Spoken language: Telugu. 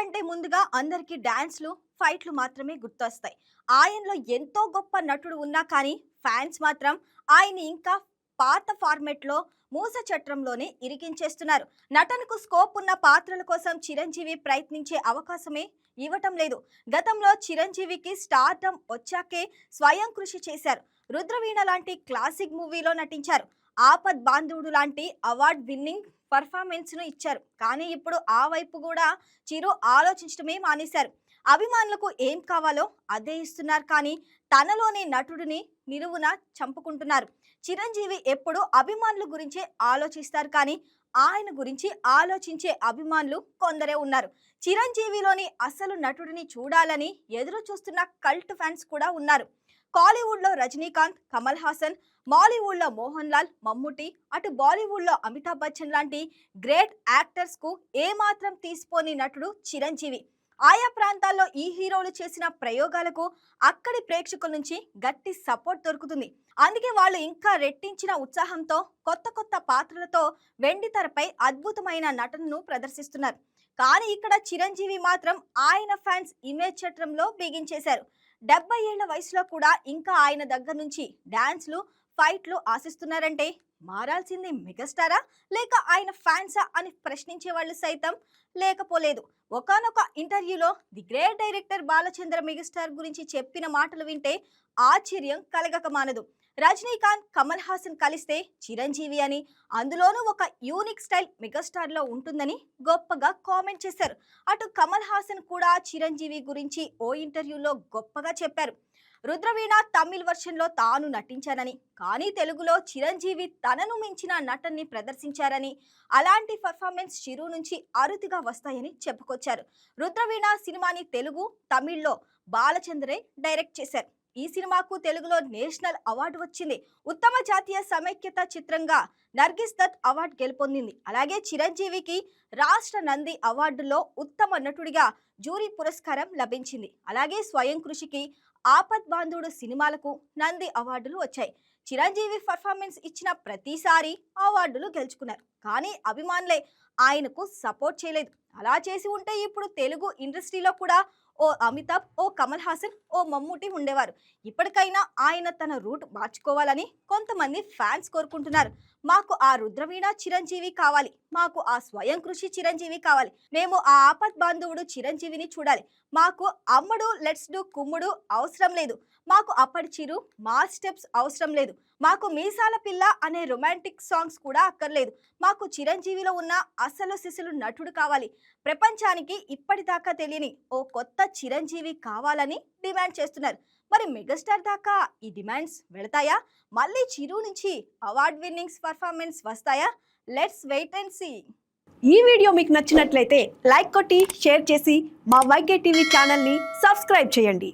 అంటే ముందుగా అందరికీ డ్యాన్స్లు ఫైట్లు మాత్రమే గుర్తొస్తాయి. ఆయనలో ఎంతో గొప్ప నటుడు ఉన్నా కానీ ఫ్యాన్స్ మాత్రం ఆయన ఇంకా పాత ఫార్మెట్లో మూస చట్రంలోనే ఇరికించేస్తున్నారు. నటనకు స్కోప్ ఉన్న పాత్రల కోసం చిరంజీవి ప్రయత్నించే అవకాశమే ఇవ్వటం లేదు. గతంలో చిరంజీవికి స్టార్డమ్ వచ్చాకే స్వయం కృషి చేశారు. రుద్రవీణ లాంటి క్లాసిక్ మూవీలో నటించారు. ఆపద్ బాంధవుడు లాంటి అవార్డ్ విన్నింగ్ పర్ఫార్మెన్స్ను ఇచ్చారు. కానీ ఇప్పుడు ఆ వైపు కూడా చిరు ఆలోచించడమే మానేశారు. అభిమానులకు ఏం కావాలో అదే ఇస్తున్నారు. కానీ తనలోని నటుడిని నిలువున చంపుకుంటున్నారు. చిరంజీవి ఎప్పుడు అభిమానుల గురించే ఆలోచిస్తారు. కానీ ఆయన గురించి ఆలోచించే అభిమానులు కొందరే ఉన్నారు. చిరంజీవిలోని అసలు నటుడిని చూడాలని ఎదురు చూస్తున్న కల్ట్ ఫ్యాన్స్ కూడా ఉన్నారు. కాలీవుడ్లో రజనీకాంత్ కమల్ హాసన్ మాలీవుడ్లో మోహన్ లాల్ మమ్ముటి అటు బాలీవుడ్లో అమితాబ్ బచ్చన్ లాంటి గ్రేట్ యాక్టర్స్కు ఏమాత్రం తీసిపోని నటుడు చిరంజీవి. ఆయా ప్రాంతాల్లో ఈ హీరోలు చేసిన ప్రయోగాలకు అక్కడి ప్రేక్షకుల నుంచి గట్టి సపోర్ట్ దొరుకుతుంది. అందుకే వాళ్ళు ఇంకా రెట్టించిన ఉత్సాహంతో కొత్త కొత్త పాత్రలతో వెండి తెరపై అద్భుతమైన నటనను ప్రదర్శిస్తున్నారు. కానీ ఇక్కడ చిరంజీవి మాత్రం ఆయన ఫ్యాన్స్ ఇమేజ్ చట్రంలో బిగించేశారు. డెబ్బై ఏళ్ళ వయసులో కూడా ఇంకా ఆయన దగ్గర నుంచి డాన్స్లు ఫైట్లు ఆశిస్తున్నారంటే మారాల్సింది మెగాస్టారా? లేక ఆయన ఫ్యాన్సా అని ప్రశ్నించే వాళ్ళు సైతం లేకపోలేదు. ఒకానొక ఇంటర్వ్యూలో the great director Balachandra megastar గురించి చెప్పిన మాటలు వింటే ఆశ్చర్యం కలగక మానదు. రజనీకాంత్ కమల్ హాసన్ కలిస్తే చిరంజీవి అని అందులోనూ ఒక యూనిక్ స్టైల్ మెగాస్టార్లో ఉంటుందని గొప్పగా కామెంట్ చేశారు. అటు కమల్ హాసన్ కూడా చిరంజీవి గురించి ఓ ఇంటర్వ్యూలో గొప్పగా చెప్పారు. రుద్రవీణ తమిళ్ వర్షన్లో తాను నటించానని కానీ తెలుగులో చిరంజీవి తనను మించిన నటన్ని ప్రదర్శించారని అలాంటి పర్ఫార్మెన్స్ చిరు నుంచి అరుదుగా వస్తాయని చెప్పుకొచ్చారు. రుద్రవీణ సినిమాని తెలుగు తమిళ్ళో బాలచంద్రే డైరెక్ట్ చేశారు. ఈ సినిమాకు తెలుగులో నేషనల్ అవార్డు వచ్చింది. ఉత్తమ జాతీయ సమైక్యత చిత్రంగా నర్గిస్ దత్ అవార్డు గెలుపొందింది. అలాగే చిరంజీవికి రాష్ట్ర నంది అవార్డులో ఉత్తమ నటుడిగా జూరీ పురస్కారం లభించింది. అలాగే స్వయం కృషికి ఆపద్ బాంధుడు సినిమాలకు నంది అవార్డులు వచ్చాయి. చిరంజీవి పర్ఫార్మెన్స్ ఇచ్చిన ప్రతిసారి అవార్డులు గెలుచుకున్నారు. కానీ అభిమానులే ఆయనకు సపోర్ట్ చేయలేదు. అలా చేసి ఉంటే ఇప్పుడు తెలుగు ఇండస్ట్రీలో కూడా ఓ అమితాబ్ ఓ కమల్ హాసన్ ఓ మమ్ముటి ఉండేవారు. ఇప్పటికైనా ఆయన తన రూట్ మార్చుకోవాలని కొంతమంది ఫ్యాన్స్ కోరుకుంటున్నారు. మాకు ఆ రుద్రవీణ చిరంజీవి కావాలి. మాకు ఆ స్వయం కృషి చిరంజీవి కావాలి. మేము ఆ ఆపత్ బాంధవుడు చిరంజీవిని చూడాలి. మాకు అమ్మడు లెట్స్ డు కుమ్ముడు అవసరం లేదు. మాకు అప్పటి చిరు మా స్టెప్స్ అవసరం లేదు. మాకు మీసాల పిల్ల అనే రొమాంటిక్ సాంగ్స్ కూడా అక్కర్లేదు. మాకు చిరంజీవిలో ఉన్న అసలు సిసలు నటుడు కావాలి. ప్రపంచానికి ఇప్పటిదాకా తెలియని ఓ కొత్త చిరంజీవి కావాలని డిమాండ్ చేస్తున్నారు. మరి మెగాస్టార్ దాకా ఈ డిమాండ్స్ వెళతాయా? మళ్ళీ చిరు నుంచి అవార్డ్ విన్నింగ్స్ పర్ఫార్మెన్స్ వస్తాయా? లెట్స్ వెయిట్ అండ్ సీ ఈ వీడియో మీకు నచ్చినట్లయితే లైక్ కొట్టి షేర్ చేసి మా వైకే టీవీ ఛానల్ని సబ్స్క్రైబ్ చేయండి.